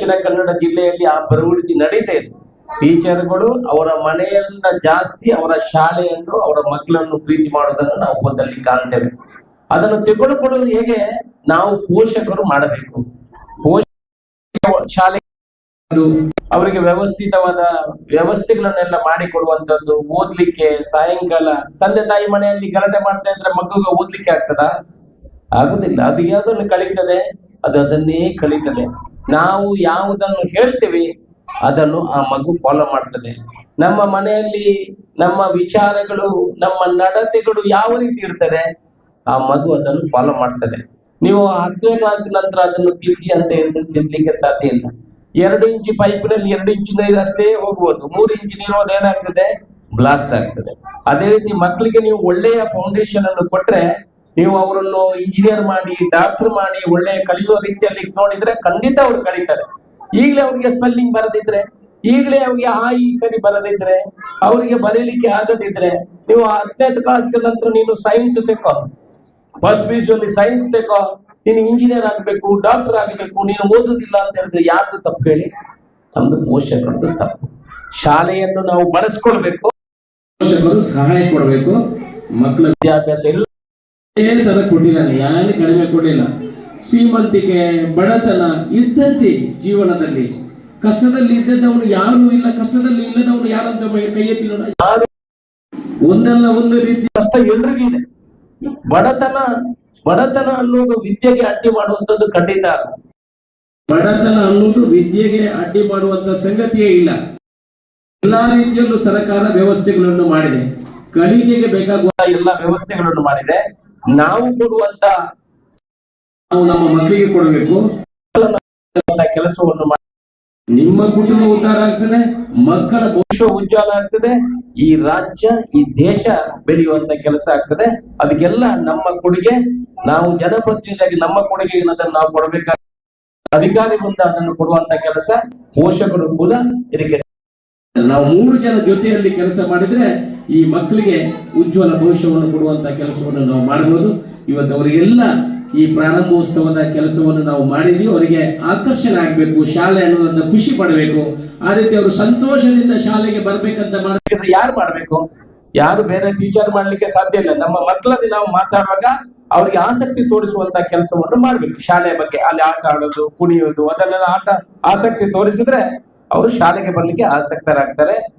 ದಕ್ಷಿಣ ಕನ್ನಡ ಜಿಲ್ಲೆಯಲ್ಲಿ ಆ ಪ್ರವೃತ್ತಿ ನಡೀತಾ ಇದೆ. ಟೀಚರ್ಗಳು ಅವರ ಮನೆಯಿಂದ ಜಾಸ್ತಿ ಅವರ ಶಾಲೆಯನ್ನು ಅವರ ಮಕ್ಕಳನ್ನು ಪ್ರೀತಿ ಮಾಡೋದನ್ನು ನಾವು ಓದಲ್ಲಿ ಕಾಣ್ತೇವೆ. ಅದನ್ನು ತೆಗೆದುಕೊಳ್ಳುವುದು ಹೇಗೆ? ನಾವು ಪೋಷಕರು ಮಾಡಬೇಕು. ಪೋಷಕ ಶಾಲೆ ಅವರಿಗೆ ವ್ಯವಸ್ಥಿತವಾದ ವ್ಯವಸ್ಥೆಗಳನ್ನೆಲ್ಲ ಮಾಡಿಕೊಡುವಂತದ್ದು ಓದ್ಲಿಕ್ಕೆ ಸಾಯಂಕಾಲ ತಂದೆ ತಾಯಿ ಮನೆಯಲ್ಲಿ ಗಲಾಟೆ ಮಾಡ್ತಾ ಇದ್ರೆ ಮಗುಗೆ ಓದ್ಲಿಕ್ಕೆ ಆಗ್ತದಾ? ಆಗುದಿಲ್ಲ ಅದು ಯಾವುದನ್ನು ಕಳೀತದೆ ಅದು ಅದನ್ನೇ ಕಳೀತದೆ ನಾವು ಯಾವುದನ್ನು ಹೇಳ್ತೇವೆ, ಅದನ್ನು ಆ ಮಗು ಫಾಲೋ ಮಾಡ್ತದೆ. ನಮ್ಮ ಮನೆಯಲ್ಲಿ ನಮ್ಮ ವಿಚಾರಗಳು, ನಮ್ಮ ನಡತೆಗಳು ಯಾವ ರೀತಿ ಇರ್ತದೆ, ಆ ಮಗು ಅದನ್ನು ಫಾಲೋ ಮಾಡ್ತದೆ. ನೀವು ಹತ್ತನೇ ಕ್ಲಾಸ್ ನಂತರ ಅದನ್ನು ತಿದ್ದಿ ಅಂತ ಹೇಳಿದ್ರೆ ತಿದ್ದಲಿಕ್ಕೆ ಸಾಧ್ಯ ಇಲ್ಲ. ಎರಡು ಇಂಚು ಪೈಪ್ನಲ್ಲಿ ಎರಡು ಇಂಚು ನೀರು ಅಷ್ಟೇ ಹೋಗ್ಬೋದು. ಮೂರು ಇಂಚು ನೀರು ಏನಾಗ್ತದೆ? ಬ್ಲಾಸ್ಟ್ ಆಗ್ತದೆ. ಅದೇ ರೀತಿ ಮಕ್ಕಳಿಗೆ ನೀವು ಒಳ್ಳೆಯ ಫೌಂಡೇಶನ್ ಅನ್ನು ಕೊಟ್ರೆ ನೀವು ಅವರನ್ನು ಇಂಜಿನಿಯರ್ ಮಾಡಿ ಡಾಕ್ಟರ್ ಮಾಡಿ ಒಳ್ಳೆ ಕಲಿಯೋ ರೀತಿಯಲ್ಲಿ ನೋಡಿದ್ರೆ ಖಂಡಿತ ಅವ್ರು ಕಲಿತಾರೆ. ಈಗಲೇ ಅವ್ರಿಗೆ ಸ್ಪೆಲ್ಲಿಂಗ್ ಬರದಿದ್ರೆ ಈಗಲೇ ಅವ್ರಿಗೆ ಆ ಈ ಸರಿ ಬರದಿದ್ರೆ ಅವರಿಗೆ ಬರೀಲಿಕ್ಕೆ ಆಗದಿದ್ರೆ ನೀವು ಹತ್ತನೇ ಕ್ಲಾಸ್ ನಂತರ ನೀನು ಸೈನ್ಸ್ ತೆಕ್ಕೋ ಫಸ್ಟ್ ಪಿ ಸೈನ್ಸ್ ಬೇಕೋ ನೀನು ಇಂಜಿನಿಯರ್ ಆಗಬೇಕು ಡಾಕ್ಟರ್ ಆಗಬೇಕು ನೀನು ಓದುದಿಲ್ಲ ಅಂತ ಹೇಳಿದ್ರೆ ಯಾರ್ದು ತಪ್ಪು ಹೇಳಿ? ನಮ್ದು ಪೋಷಕರದ್ದು ತಪ್ಪು. ಶಾಲೆಯನ್ನು ನಾವು ಬಳಸ್ಕೊಳ್ಬೇಕು. ಪೋಷಕರು ಸಹಾಯ ಕೊಡಬೇಕು. ಮಕ್ಕಳ ವಿದ್ಯಾಭ್ಯಾಸ ಏನ್ ತರ ಕೊಟ್ಟಿದ್ದಾನೆ ಯಾರು ಕಡಿಮೆ ಕೊಡಲಿಲ್ಲ ಶ್ರೀಮಂತಿಕೆ ಬಡತನ ಇದ್ದಂತೆ ಜೀವನದಲ್ಲಿ. ಕಷ್ಟದಲ್ಲಿ ಇದ್ದದವನು ಯಾರು ಇಲ್ಲ, ಕಷ್ಟದಲ್ಲಿ ಇಲ್ಲದವನು ಯಾರಂತ ಕೈ ಎತ್ತಿ ಯಾರು ಒಂದಲ್ಲ ಒಂದು ರೀತಿ ಕಷ್ಟ ಎಲ್ರಿಗೂ ಇದೆ. ಬಡತನ ಬಡತನ ಅನ್ನೋದು ವಿದ್ಯೆಗೆ ಅಡ್ಡಿ ಮಾಡುವಂತದ್ದು ಖಂಡಿತ ಬಡತನ ಅನ್ನೋದು ವಿದ್ಯೆಗೆ ಅಡ್ಡಿ ಮಾಡುವಂತ ಸಂಗತಿಯೇ ಇಲ್ಲ. ಎಲ್ಲಾ ರೀತಿಯಲ್ಲೂ ಸರ್ಕಾರ ವ್ಯವಸ್ಥೆಗಳನ್ನು ಮಾಡಿದೆ. ಕಲಿಕೆಗೆ ಬೇಕಾಗುವ ಎಲ್ಲ ವ್ಯವಸ್ಥೆಗಳನ್ನು ಮಾಡಿದೆ. ನಾವು ಕೊಡುವಂತ ನಮ್ಮ ಮಕ್ಕಳಿಗೆ ಕೊಡಬೇಕು. ಕೆಲಸವನ್ನು ಮಾಡಿ. ನಿಮ್ಮ ಕುಟುಂಬ ಉದ್ಧಾರ ಆಗ್ತದೆ, ಮಕ್ಕಳ ಭವಿಷ್ಯ ಉಜ್ವಲ ಆಗ್ತದೆ, ಈ ರಾಜ್ಯ, ಈ ದೇಶ ಬೆಳೆಯುವಂತ ಕೆಲಸ ಆಗ್ತದೆ. ಅದಕ್ಕೆಲ್ಲ ನಮ್ಮ ಕೊಡುಗೆ, ನಾವು ಜನಪ್ರತಿನಿಧಿಯಾಗಿ ನಮ್ಮ ಕೊಡುಗೆ ಏನದನ್ನು ನಾವು ಕೊಡಬೇಕಾದ ಅಧಿಕಾರಿ ಮುಂದೆ ಅದನ್ನು ಕೊಡುವಂತ ಕೆಲಸ, ಪೋಷಕರು ಕೂಡ ಇದಕ್ಕೆ ನಾವು ಮೂರು ಜನ ಜೊತೆಯಲ್ಲಿ ಕೆಲಸ ಮಾಡಿದ್ರೆ ಈ ಮಕ್ಕಳಿಗೆ ಉಜ್ವಲ ಭವಿಷ್ಯವನ್ನು ಕೊಡುವಂತ ಕೆಲಸವನ್ನು ನಾವು ಮಾಡಬಹುದು ಇವತ್ತು ಅವರಿಗೆಲ್ಲ ಈ ಪ್ರಾರಂಭೋತ್ಸವದ ಕೆಲಸವನ್ನು ನಾವು ಮಾಡಿದ್ವಿ. ಅವರಿಗೆ ಆಕರ್ಷಣೆ ಆಗಬೇಕು, ಶಾಲೆ ಅನ್ನೋದನ್ನ ಖುಷಿ ಪಡಬೇಕು. ಆ ರೀತಿ ಅವರು ಸಂತೋಷದಿಂದ ಶಾಲೆಗೆ ಬರ್ಬೇಕಂತ ಮಾಡ ಯಾಕಂದ್ರೆ ಯಾರು ಮಾಡ್ಬೇಕು? ಯಾರು ಬೇರೆ ಟೀಚರ್ ಮಾಡ್ಲಿಕ್ಕೆ ಸಾಧ್ಯ ಇಲ್ಲ. ನಮ್ಮ ಮಕ್ಕಳಲ್ಲಿ ನಾವು ಮಾತಾಡುವಾಗ ಅವ್ರಿಗೆ ಆಸಕ್ತಿ ತೋರಿಸುವಂತ ಕೆಲಸವನ್ನು ಮಾಡ್ಬೇಕು. ಶಾಲೆಯ ಬಗ್ಗೆ ಅಲ್ಲಿ ಆಟ ಆಡೋದು, ಕುಣಿಯೋದು ಅದನ್ನೆಲ್ಲ ಆಟ ಆಸಕ್ತಿ ತೋರಿಸಿದ್ರೆ ಅವರು ಶಾಲೆಗೆ ಬರ್ಲಿಕ್ಕೆ ಆಸಕ್ತರಾಗ್ತಾರೆ.